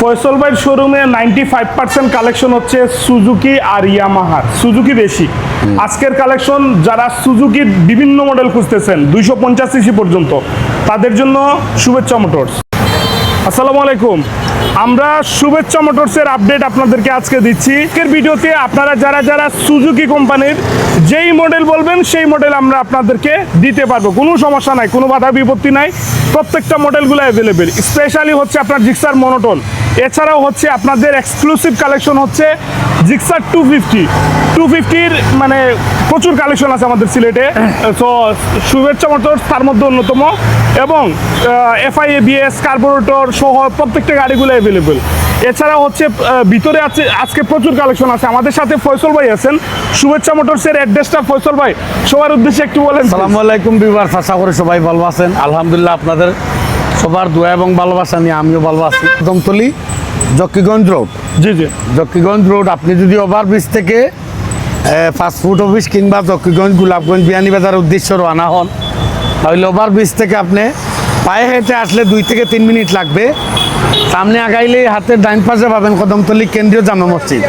ফয়সল ভাইয়ের শোরুমে ninety five percent collection হচ্ছে সুজুকি আর ইয়ামাহার। সুজুকি বেশি। আজকের কালেকশন যারা সুজুকির বিভিন্ন মডেল খুঁজতেছেন দুইশো পঞ্চাশ সিসি পর্যন্ত তাদের জন্য শুভেচ্ছা মোটরস আসসালামু আলাইকুম। আমরা শুভেচ্ছা মোটরসের আপডেট আপনাদেরকে আজকে দিচ্ছি। আজকের ভিডিওতে আপনারা যারা যারা সুজুকি কোম্পানির যেই মডেল বলবেন সেই মডেল আমরা আপনাদেরকে দিতে পারব। কোনো সমস্যা নাই কোনো বাধা বিপত্তি নাই। প্রত্যেকটা মডেলগুলো অ্যাভেলেবেল স্পেশালি হচ্ছে আপনার জিক্সার মনোটন এছাড়াও হচ্ছে আপনাদের এক্সক্লুসিভ কালেকশন হচ্ছে জিক্সার টু ফিফটি টু ফিফটির মানে প্রচুর কালেকশন আছে আমাদের সিলেটে। তো শুভেচ্ছা মোটরস তার মধ্যে অন্যতম। এবং এফআই বিএস কার্বোরেটর সহ প্রত্যেকটা গাড়িগুলো অ্যাভেলেবেল এছাড়াও হচ্ছে ভিতরে আছে আজকে প্রচুর কালেকশন আছে। আমাদের সাথে ফয়সল ভাই আছেন। শুভেচ্ছা মোটরসের অ্যাড্রেসটা ফয়সল ভাই। সবার উদ্দেশ্যে একটু বলেন। সালামু আলাইকুম বিবার আশা করি সবাই ভালো আছেন। আলহামদুলিল্লাহ আপনাদের সবার দোয়া এবং ভালোবাসা নিয়ে আমিও ভালো আছি। দমতলি জকিগঞ্জ রোড। জি জি। জকিগঞ্জ রোড আপনি যদি ওভারব্রিজ থেকে ফাস্টফুড অফিস কিংবা জকিগঞ্জ গোলাপগঞ্জ বিয়ানীবাজার উদ্দেশ্যে রওনা হন তাহলে ওভারব্রিজ থেকে আপনি পায়ে হেঁটে আসলে দুই থেকে তিন মিনিট লাগবে। সামনে আগাইলে হাতের ডাইন পাশে পাবেন কদমতলি কেন্দ্রীয় জামা মসজিদ।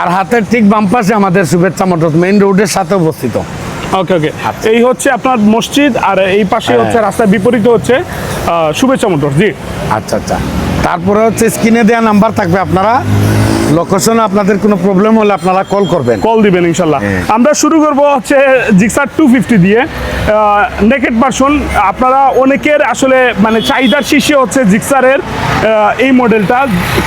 আর হাতের ঠিক বাম পাশে আমাদের শুভেচ্ছা মোটর মেইন রোডের সাথে অবস্থিত। ওকে ওকে। এই হচ্ছে আপনার মসজিদ আর এই পাশে হচ্ছে হ্যাঁ। রাস্তার বিপরীতে হচ্ছে শুভেচ্ছা মোটরস জি। আচ্ছা আচ্ছা। তারপরে হচ্ছে স্ক্রিনে দেওয়া নাম্বার থাকবে আপনারা। লোকেশনে আপনাদের কোনো প্রবলেম হলে আপনারা কল করবেন। কল দিবেন ইনশাল্লাহ। হ্যাঁ। আমরা শুরু করব হচ্ছে জিক্সার টু ফিফটি দিয়ে। নেকেট ভার্সন আপনারা অনেকের আসলে মানে চাহিদার শীর্ষে হচ্ছে জিক্সারের এই মডেলটা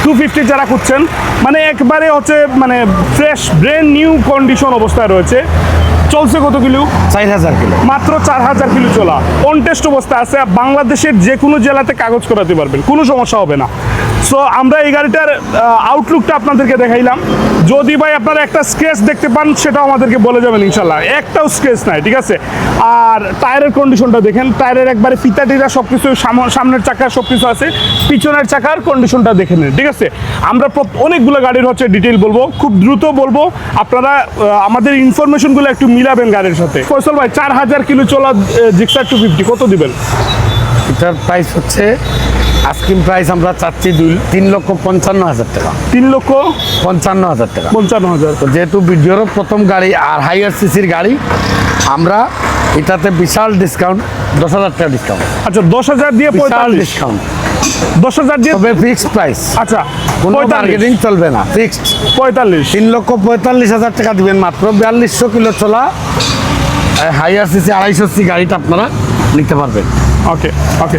টু ফিফটি যারা খুঁজছেন মানে একবারে হচ্ছে মানে ফ্রেশ ব্রেন নিউ কন্ডিশন অবস্থায় রয়েছে। চলছে কত কিলো? চার হাজার কিলো। মাত্র চার হাজার কিলো চলা। অন টেস্ট অবস্থা আছে বাংলাদেশের যে কোনো জেলাতে কাগজ করাতে পারবেন। কোনো সমস্যা হবে না। সো আমরা এই গাড়িটার আউটলুকটা আপনাদেরকে দেখাইলাম। যদি ভাই আপনারা একটা স্কেচ দেখতে পান, সেটাও আমাদেরকে বলে যাবেন ইনশাল্লাহ। একটাও স্কেচ নাই, ঠিক আছে? আর টায়ারের কন্ডিশনটা দেখেন। টায়ারের একবারে ফিতা টিতা সব কিছু সামনের চাকার সব কিছু আছে। পিছনের চাকার কন্ডিশনটা দেখে নিন, ঠিক আছে? আমরা অনেকগুলো গাড়ির হচ্ছে ডিটেল বলব। খুব দ্রুত বলব। আপনারা আমাদের ইনফরমেশনগুলো একটু মিলাবেন গাড়ির সাথে। ফয়সল ভাই, চার হাজার কিলো চলা জিক্সার টু ফিফটি কত দিবেন? এটার প্রাইস হচ্ছে আস্কিম প্রাইস আমরা চাচ্ছি দুই তিন লক্ষ পঞ্চান্ন হাজার টাকা। তিন লক্ষ পঞ্চান্ন হাজার টাকা। পঞ্চান্ন হাজার যেহেতু ভিডিওর প্রথম গাড়ি আর হাইয়ার সিসির গাড়ি আমরা এটাতে বিশাল ডিসকাউন্ট দশ হাজার টাকা ডিসকাউন্ট আচ্ছা দশ হাজার দিয়ে বিশাল ডিসকাউন্ট দশ হাজার দিয়ে তবে ফিক্সড প্রাইস আচ্ছা কোনো মার্কেটিং চলবে না ফিক্সড পঁয়তাল্লিশ। তিন লক্ষ পঁয়তাল্লিশ হাজার টাকা দিবেন মাত্র বিয়াল্লিশশো কিলো চলা হাইয়ার সিসি আড়াইশো সি গাড়িটা আপনারা নিতে পারবেন। ওকে ওকে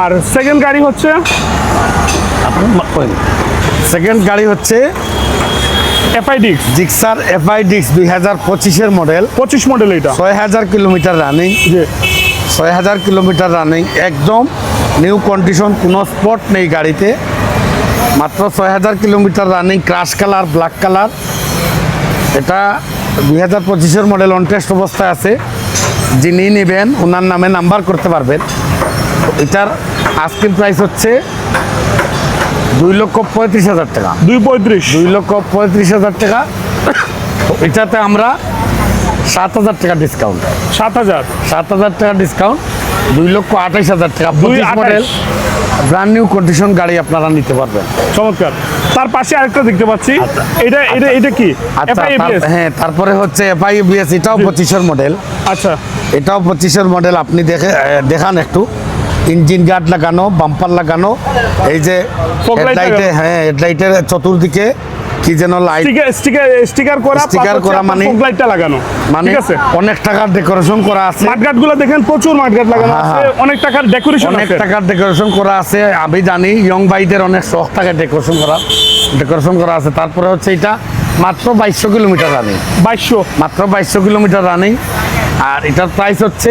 আর সেকেন্ড গাড়ি হচ্ছে? সেকেন্ড গাড়ি হচ্ছে এফআইডিক্স জিক্সার এফআই ডিক্স দুই হাজার পঁচিশের মডেল পঁচিশ মডেল এটা ছয় হাজার কিলোমিটার রানিং যে ছয় হাজার কিলোমিটার রানিং একদম নিউ কন্ডিশন কোনো স্পট নেই গাড়িতে। মাত্র ছয় হাজার কিলোমিটার রানিং ক্রাশ কালার ব্ল্যাক কালার এটা দুই হাজার পঁচিশের মডেল অন টেস্ট অবস্থায় আছে। যিনি নেবেন ওনার নামে নাম্বার করতে পারবেন। এটার আস্কিং প্রাইস হচ্ছে দুই লক্ষ পঁয়ত্রিশ হাজার টাকা। দুই পঁয়ত্রিশ। দুই লক্ষ পঁয়ত্রিশ হাজার টাকা। এটাতে আমরা সাত হাজার টাকা ডিসকাউন্ট সাত হাজার। সাত হাজার টাকা ডিসকাউন্ট দুই লক্ষ আঠাইশ হাজার টাকা। পঁচিশ মডেল ব্র্যান্ড নিউ কন্ডিশন গাড়ি আপনারা নিতে পারবেন। চমৎকার। তার পাশে আরেকটা দেখতে পাচ্ছি। আচ্ছা। এটা এটা এটা কি? আচ্ছা হ্যাঁ তারপরে হচ্ছে এফআই বিএস এটাও পঁচিশের মডেল আচ্ছা। এটাও পঁচিশের মডেল আপনি দেখে দেখান একটু। ইঞ্জিন গার্ড লাগানো বাম্পার লাগানো এই যে হেডলাইটে হ্যাঁ হেডলাইটের চতুর্দিকে কি যেন লাইট স্টিকার স্টিকার স্টিকার করা Sticker করা মানে- লাইটটা লাগানো। মানে ঠিক আছে? অনেক টাকার ডেকোরেশন করা আছে। মাঠঘাটগুলো দেখেন প্রচুর মাঠঘাট লাগানো হ্যাঁ, আছে। হ্যাঁ। অনেক টাকার ডেকোরেশন অনেক টাকার ডেকোরেশন করা আছে। আমি জানি ইয়ং ভাইদের অনেক শখ থাকে ডেকোরেশন করা ডেকোরেশন করা আছে। তারপরে হচ্ছে এটা মাত্র বাইশশো কিলোমিটার রানিং। বাইশশো। মাত্র বাইশশো কিলোমিটার রানিং। আর এটার প্রাইস হচ্ছে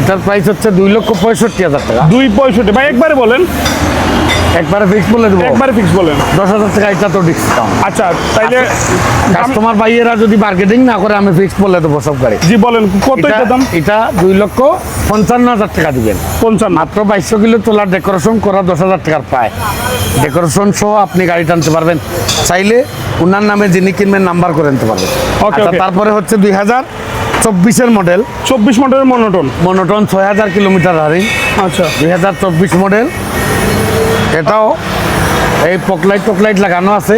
এটার প্রাইস হচ্ছে দুই লক্ষ পঁয়ষট্টি হাজার টাকা। দুই পঁয়ষট্টি। ভাই একবারে বলেন। একবারে ফিক্স বলে দেবো। একবারে ফিক্স বলেন। দশ হাজার টাকা এটা তো ডিসকাউন্ট আচ্ছা তাইলে কাস্টমার ভাইয়েরা যদি মার্কেটিং না করে আমি ফিক্স বলে দেবো সব গাড়ি। জি বলেন কত এটা দাম? এটা দুই লক্ষ পঞ্চান্ন হাজার টাকা দিবেন। পঞ্চান্ন। মাত্র বাইশশো কিলো তোলার ডেকোরেশন করা দশ হাজার টাকার পায়। ডেকোরেশন সহ আপনি গাড়ি টানতে পারবেন। চাইলে ওনার নামে যিনি কিনবেন নাম্বার করে নিতে পারবেন। আচ্ছা, তারপরে হচ্ছে দুই হাজার চব্বিশের মডেল চব্বিশ মডেলের মনোটন মনোটন ছয় হাজার কিলোমিটার রানিং আচ্ছা। দুই হাজার চব্বিশ মডেল এটাও এই পকলাইট টকলাইট লাগানো আছে।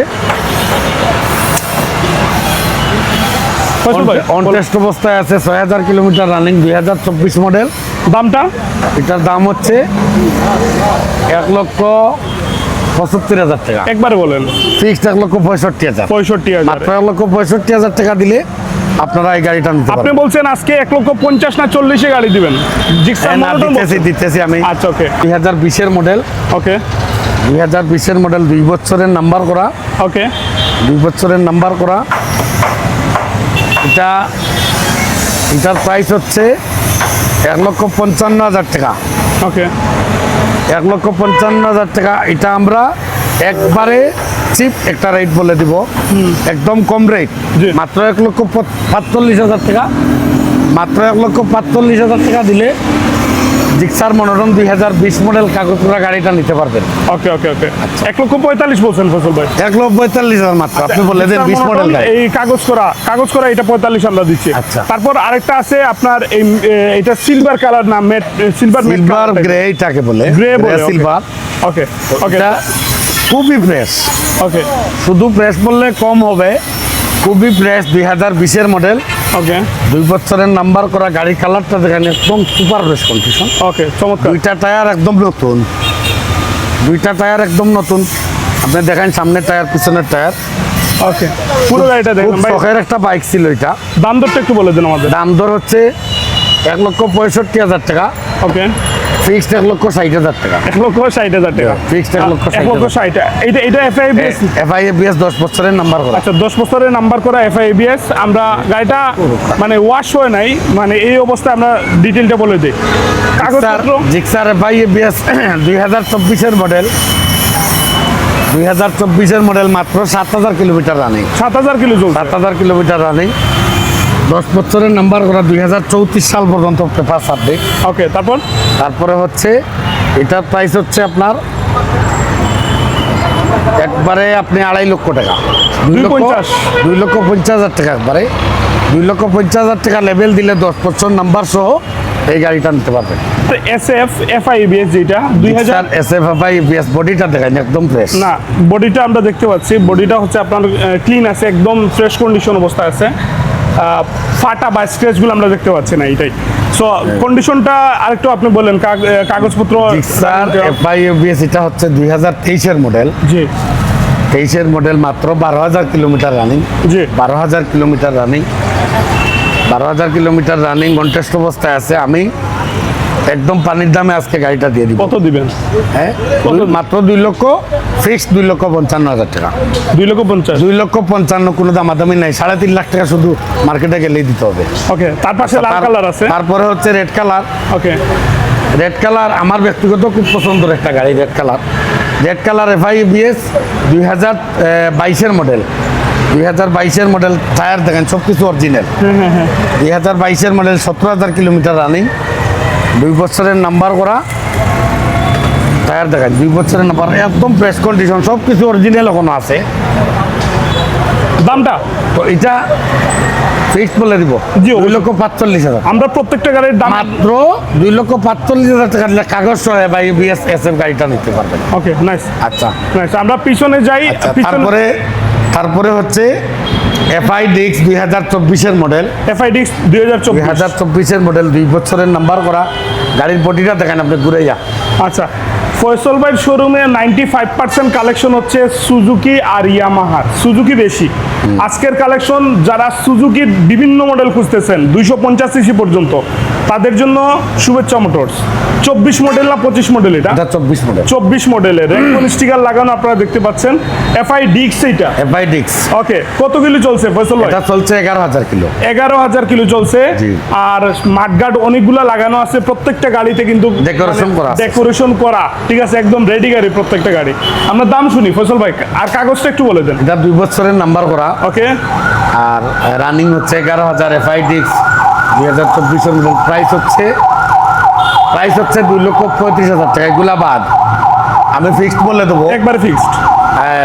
ফয়সাল ভাই অন টেস্ট অবস্থায় আছে ছয় হাজার কিলোমিটার রানিং দুই হাজার চব্বিশ মডেল। দামটা? এটার দাম হচ্ছে এক লক্ষ পঁচাত্তর হাজার টাকা। একবারে বলেন। ফিক্সড এক লক্ষ পঁয়ষট্টি হাজার। পঁয়ষট্টি হাজার। এক লক্ষ পঁয়ষট্টি হাজার টাকা দিলে আপনারা এই গাড়িটা নিতে আপনি বলছেন আজকে এক লক্ষ পঞ্চাশ না চল্লিশে গাড়ি দিবেন। হ্যাঁ, দিতেছি আমি। আচ্ছা ওকে দুই হাজার বিশের মডেল ওকে দুই হাজার বিশের মডেল দুই বছরের নাম্বার করা। ওকে দুই বছরের নাম্বার করা। এটা এটার প্রাইস হচ্ছে এক লক্ষ পঞ্চান্ন হাজার টাকা। ওকে এক লক্ষ পঞ্চান্ন হাজার টাকা। এটা আমরা একবারে চিপ একটা রেট বলে দিব। একদম কম রেট মাত্র এক লক্ষ পাঁচচল্লিশ হাজার টাকা। মাত্র এক লক্ষ পাঁচচল্লিশ হাজার টাকা দিলে জিক্সার মনোরম দুই হাজার বিশ মডেল কাগজ করা গাড়িটা নিতে পারবেন। ওকে ওকে ওকে এক লক্ষ পঁয়তাল্লিশ বলছেন ফসল ভাই। এক লক্ষ পঁয়তাল্লিশ হাজার মাত্র। আপনি বলে দেন বিশ মডেল এই কাগজ করা কাগজ করা এটা পঁয়তাল্লিশ আমরা দিচ্ছি। আচ্ছা। তারপর আরেকটা আছে আপনার এই এটা সিলভার কালার না মেট সিলভার সিলভার গ্রে এটাকে বলে। গ্রে বলে সিলভার ওকে ওকে খুবই ফ্রেশ ওকে শুধু ফ্রেশ বললে কম হবে। খুবই ফ্রেশ দুই হাজার বিশের মডেল ওকে দুই বছরের নাম্বার করা গাড়ি কালারটা দেখেন একদম সুপার ফ্রেশ কন্ডিশন ওকে চমৎকার। দুইটা টায়ার একদম নতুন। দুইটা টায়ার একদম নতুন। আপনি দেখেন সামনের টায়ার পিছনের টায়ার ওকে পুরো গাড়িটা দেখলাম শখের একটা বাইক ছিল এটা। দাম দরটা একটু বলে দিন আমাদের। দাম দর হচ্ছে এক লক্ষ পঁয়ষট্টি হাজার টাকা। ওকে ফিক্সড এক লক্ষ ষাট হাজার টাকা। এক লক্ষ ষাট হাজার টাকা। Fixed এক লক্ষ এক লক্ষ ষাট। এটা এটা এফআই এফআই এবিএস দশ বছরের নাম্বার করা। আচ্ছা দশ বছরের নাম্বার করা এফআইবিএস আমরা গাড়িটা মানে ওয়াশ হয়ে নাই মানে এই অবস্থায় আমরা ডিটেলটা বলে দিই। কাগজপত্র? জিক্সার এফআই এবিএস দুই হাজার চব্বিশের মডেল দুই হাজার চব্বিশের মডেল মাত্র সাত হাজার কিলোমিটার রানিং সাত হাজার কিলো সাত হাজার কিলোমিটার রানিং দশ বছরের নাম্বার করা দুই হাজার চৌত্রিশ সাল পর্যন্ত পেপার সাবজেক্ট ওকে তারপর? তারপরে হচ্ছে এটার প্রাইস হচ্ছে আপনার একবারে আপনি আড়াই লক্ষ টাকা। দুই লক্ষ। দুই লক্ষ পঞ্চাশ হাজার টাকা একবারে। দুই লক্ষ পঞ্চাশ হাজার টাকা লেভেল দিলে দশ বছর নাম্বার সহ এই গাড়িটা নিতে পারবেন এফআইবিএস যেটা বডিটা দেখেন একদম ফ্রেশ না বডিটা আমরা দেখতে পাচ্ছি। বডিটা হচ্ছে আপনার ক্লিন আছে একদম ফ্রেশ কন্ডিশন অবস্থা আছে। ফাটা বা স্ক্র্যাচগুলো আমরা দেখতে পাচ্ছি না এটাই। সো কন্ডিশনটা আরেকটু আপনি বলেন কাগজপত্র স্যার এফআই বিএস এটা হচ্ছে দুই হাজার তেইশের মডেল জি। তেইশের মডেল মাত্র বারো হাজার কিলোমিটার রানিং জি। বারো হাজার কিলোমিটার রানিং বারো হাজার কিলোমিটার রানিং কন্টেস্ট অবস্থায় আছে। আমি একদম পানির দামে আজকে গাড়িটা দিয়ে দিব। কত দিবেন? হ্যাঁ? মাত্র দুই লক্ষ ফিক্স দুই লক্ষ পঞ্চান্ন হাজার টাকা। দুই লক্ষ পঞ্চাশ। দুই লক্ষ পঞ্চান্ন কোনো দামাদামি নাই। সাড়ে তিন লাখ টাকা শুধু মার্কেটে গেলেই দিতে হবে। ওকে তার পাশে লাল কালার আছে। তারপরে হচ্ছে red colour okay red colour আমার ব্যক্তিগত খুব পছন্দের একটা গাড়ি red colour red colour F FI BS দুই হাজার বাইশের মডেল দুই হাজার বাইশের মডেল টায়ার দেখেন সব কিছু অরিজিনাল দুই হাজার বাইশের মডেল সতেরো হাজার কিলোমিটার রানিং দুই বছরের নাম্বার করা টায়ার দেখেন দুই বছরের নাম্বার একদম প্রেস কন্ডিশন সব কিছু অরিজিনাল এখনও আছে। দামটা? তো এটা ফিক্সড বলে দিব জি, দুই লক্ষ পাঁচচল্লিশ হাজার। আমরা প্রত্যেকটা গাড়ির দাম মাত্র দুই লক্ষ পাঁচচল্লিশ হাজার টাকা দিলে কাগজ সহ বা বিএস এস এফ গাড়িটা নিতে পারবেন। ওকে নাইস আচ্ছা। নাইস আমরা পিছনে যাই আচ্ছা তারপরে তারপরে হচ্ছে এফআই ডিক্স দুই হাজার চব্বিশের মডেল এফআইডিক্স দুই হাজার চব্বিশ। হাজার চব্বিশের মডেল দুই বছরের নাম্বার করা। গাড়ির বডিটা দেখেন আপনি ঘুরে যা। আচ্ছা। ফয়সল ভাইয়ের শোরুমে নাইনটি ফাইভ পার্সেন্ট কালেকশন হচ্ছে সুজুকি আর ইয়ামাহার। সুজুকি বেশি। আজকের কালেকশন যারা সুজুকির বিভিন্ন মডেল খুঁজতেছেন দুইশো পঞ্চাশ সিসি পর্যন্ত তাদের জন্য শুভেচ্ছা মোটরস চব্বিশ মডেল না পঁচিশ মডেল এটা? এটা চব্বিশ মডেল চব্বিশ মডেলের রেকন স্টিকার লাগানো আপনারা দেখতে পাচ্ছেন। এফআই ডিক্স এইটা। এফআই ডিক্স ওকে কত কিলো চলছে ফয়সল ভাই? এটা চলছে এগারো হাজার কিলো। এগারো হাজার কিলো চলছে। আর আর মাঠগার্ড অনেকগুলা লাগানো আছে। প্রত্যেকটা গাড়িতে কিন্তু ডেকোরেশন করা ডেকোরেশন করা। ঠিক আছে একদম রেডি গাড়ি প্রত্যেকটা গাড়ি। আমরা দাম শুনি ফসল ভাই আর কাগজটা একটু বলে দেন। এটা দুই বছরের নাম্বার করা। ওকে আর রানিং হচ্ছে এগারো হাজার এফআই ডিক্স দুই হাজার চব্বিশের প্রাইস হচ্ছে প্রাইস হচ্ছে দুই লক্ষ পঁয়ত্রিশ হাজার টাকা। এগুলা বাদ। আমি ফিক্সড বলে দেবো। একবার ফিক্সড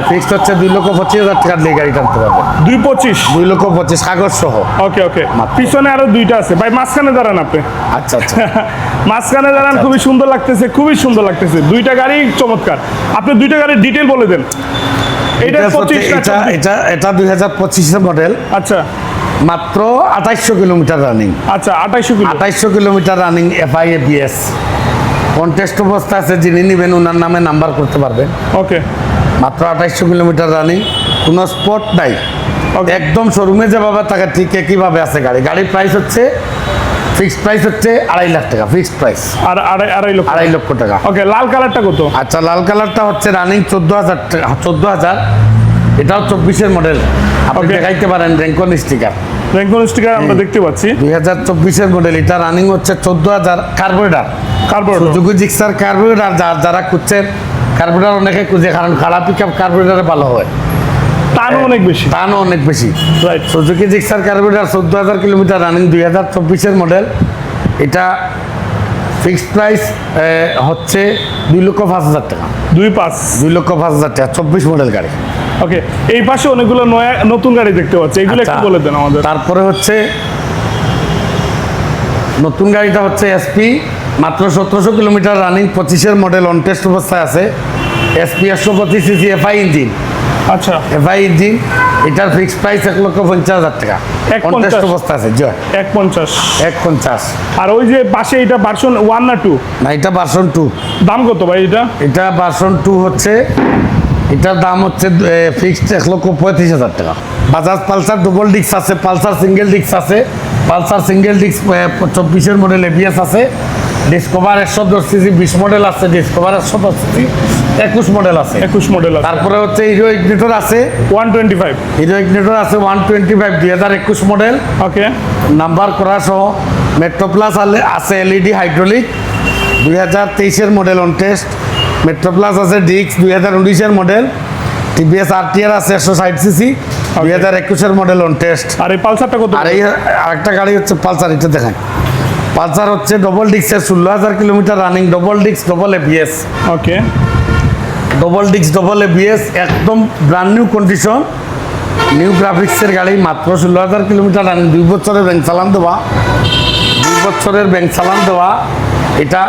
ফিক্সড হচ্ছে দুই লক্ষ পঁচিশ হাজার টাকা দিয়ে গাড়ি টানতে পারবেন দুই পঁচিশ? দুই লক্ষ পঁচিশ কাগজ সহ। ওকে ওকে। পিছনে আরও দুইটা আছে। ভাই মাঝখানে দাঁড়ান আপনি। আচ্ছা আচ্ছা। মাঝখানে দাঁড়ান খুবই সুন্দর লাগতেছে খুবই সুন্দর লাগতেছে। দুইটা গাড়ি চমৎকার। আপনি দুইটা গাড়ির ডিটেল বলে দেন। এটা এটা পঁচিশ এটা এটা এটা দুই হাজার পঁচিশের মডেল আচ্ছা। মাত্র আঠাইশশো কিলোমিটার রানিং আচ্ছা আঠাইশো kilo আঠাইশশো kilometre running FI ABS contest অবস্থা আছে যিনি নেবেন ওনার নামে নাম্বার করতে পারবেন। ওকে মাত্র আঠাইশশো কিলোমিটার রানিং কোনো স্পট নাই. একদম শোরুমে যেভাবে টাকা ঠিক একইভাবে আছে গাড়ি। গাড়ির প্রাইস হচ্ছে ফিক্সড প্রাইস হচ্ছে আড়াই লাখ টাকা ফিক্সড প্রাইস আর আড়াই আড়াই লক্ষ আড়াই লক্ষ টাকা। ওকে লাল কালারটা কত? আচ্ছা লাল কালারটা হচ্ছে রানিং চোদ্দ হাজার চোদ্দ হাজার। এটাও চব্বিশের মডেল আপনি. দেখাইতে পারেন রেঙ্কন স্টিকার র্যাঙ্কন স্টিকার আমরা দেখতে পাচ্ছি। দুই হাজার চব্বিশের মডেল এটা রানিং হচ্ছে চোদ্দ হাজার carburettor carburettor Suzuki Gixxer carburettor যারা খুঁজছেন কার্বোরেটার অনেকে খুঁজে কারণ খারাপ পিক আপ কার্বোরেটারে ভালো হয়। টানও অনেক বেশি। টানও অনেক বেশি। রাইট সুজুকি জিক্সার কার্বোরেটার চোদ্দ হাজার কিলোমিটার রানিং দুই হাজার চব্বিশের মডেল এটা ফিক্সড প্রাইস হচ্ছে দুই লক্ষ পাঁচ হাজার টাকা। দুই পাঁচ। দুই লক্ষ পাঁচ হাজার টাকা চব্বিশ মডেল গাড়ি। ওকে এই পাশে অনেকগুলো নয়া নতুন গাড়ি দেখতে পাচ্ছি। এগুলো একটু আচ্ছা। বলে দেন আমাদের। তারপরে হচ্ছে নতুন গাড়িটা হচ্ছে এসপি মাত্র সতেরোশো কিলোমিটার রানিং পঁচিশের মডেল অন টেস্ট অবস্থায় আছে। এসপি একশো পঁচিশ সিসি এফআই ইঞ্জিন আচ্ছা। এফআই ইঞ্জিন এটার ফিক্সড প্রাইস এক লক্ষ পঞ্চাশ হাজার টাকা। এক পঞ্চাশ? অবস্থা আছে জয়। এক পঞ্চাশ। এক পঞ্চাশ। আর ওই যে পাশে এটা ভার্সন ওয়ান না টু না এটা ভার্সন টু দাম কত ভাই এটা? এটা ভার্সন টু হচ্ছে এটার দাম হচ্ছে ফিক্সড এক লক্ষ পঁয়ত্রিশ হাজার টাকা। বাজাজ পালসার ডবল ডিক্স আছে পালসার সিঙ্গেল ডিক্স আছে পালসার সিঙ্গেল ডিক্স চব্বিশের মডেল এবিএস আছে ডিসকভার একশো দশ সিসি বিশ মডেল আছে ডিসকভার একশো দশ সিসি একুশ মডেল আছে। একুশ মডেল তারপরে হচ্ছে হিরো ইগনিটর আছে। One twenty five Hero Ignitor আছে ওয়ান টোয়েন্টি ফাইভ দুই হাজার একুশ মডেল ওকে নাম্বার করা সহ মেট্রো প্লাস আছে এলইডি হাইড্রোলিক দুই হাজার তেইশের model on test metro plus আছে ডিক্স দুই হাজার উনিশের মডেল টিভিএস আর আরটিআর আছে একশো ষাট সিসি দুই হাজার একুশের মডেল অন টেস্ট আর এই পালসারটা কত? আর এই আরেকটা গাড়ি হচ্ছে পালসার এটা দেখেন পালসার হচ্ছে ডবল ডিক্সের ষোলো হাজার kilometre running double discs double ABS okay double discs double ABS একদম ব্র্যান্ড নিউ কন্ডিশন নিউ গ্রাফিক্সের গাড়ি মাত্র ষোলো হাজার কিলোমিটার রানিং দুই বছরের ব্যাংক চালান দেওয়া। দুই বছরের ব্যাংক চালান দেওয়া। এটা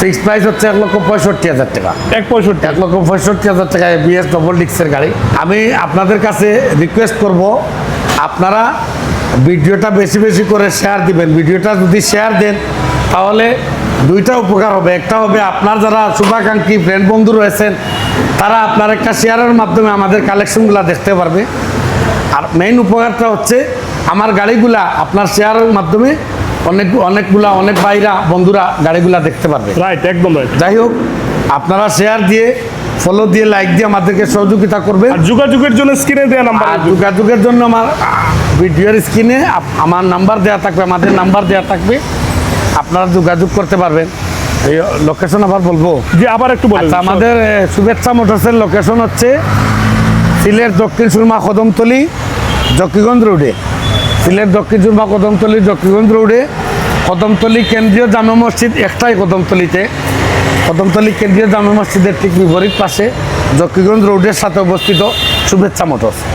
ফিক্সড প্রাইস হচ্ছে এক লক্ষ পঁয়ষট্টি হাজার টাকা। এক পঁয়ষট্টি। এক লক্ষ পঁয়ষট্টি হাজার টাকা এবিএস ডবল ডিক্সের গাড়ি। আমি আপনাদের কাছে রিকোয়েস্ট করব আপনারা ভিডিওটা বেশি বেশি করে শেয়ার দিবেন। ভিডিওটা যদি শেয়ার দেন তাহলে দুইটা উপকার হবে। একটা হবে আপনার যারা শুভাকাঙ্ক্ষী ফ্রেন্ড বন্ধু রয়েছেন তারা আপনার একটা শেয়ারের মাধ্যমে আমাদের কালেকশনগুলো দেখতে পারবে। আর মেইন উপকারটা হচ্ছে আমার গাড়িগুলা আপনার শেয়ারের মাধ্যমে অনেক অনেকগুলা অনেক ভাইরা বন্ধুরা গাড়িগুলা দেখতে পারবে। রাইট একদম রাইট যাই হোক আপনারা শেয়ার দিয়ে ফলো দিয়ে লাইক দিয়ে আমাদেরকে সহযোগিতা করবে আর যোগাযোগের জন্য স্ক্রিনে দেওয়া নাম্বার আর যোগাযোগের জন্য আমার ভিডিওর স্ক্রিনে আমার নাম্বার দেওয়া থাকবে আমাদের নাম্বার দেওয়া থাকবে। আপনারা যোগাযোগ করতে পারবেন। এই লোকেশন আবার বলব? জি আবার একটু বলে আচ্ছা আমাদের শুভেচ্ছা মোটরসের লোকেশন হচ্ছে সিলেট দক্ষিণ সুরমা কদমতলি জকিগঞ্জ রোডে সিলেট দক্ষিণ সুরমা কদমতলি দক্ষিণগঞ্জ রোডে কদমতলি কেন্দ্রীয় জামে মসজিদ একটাই কদমতলিতে। কদমতলি কেন্দ্রীয় জামে মসজিদের ঠিক বিপরীত পাশে জকিগঞ্জ রোডের সাথে অবস্থিত শুভেচ্ছা মোটরস।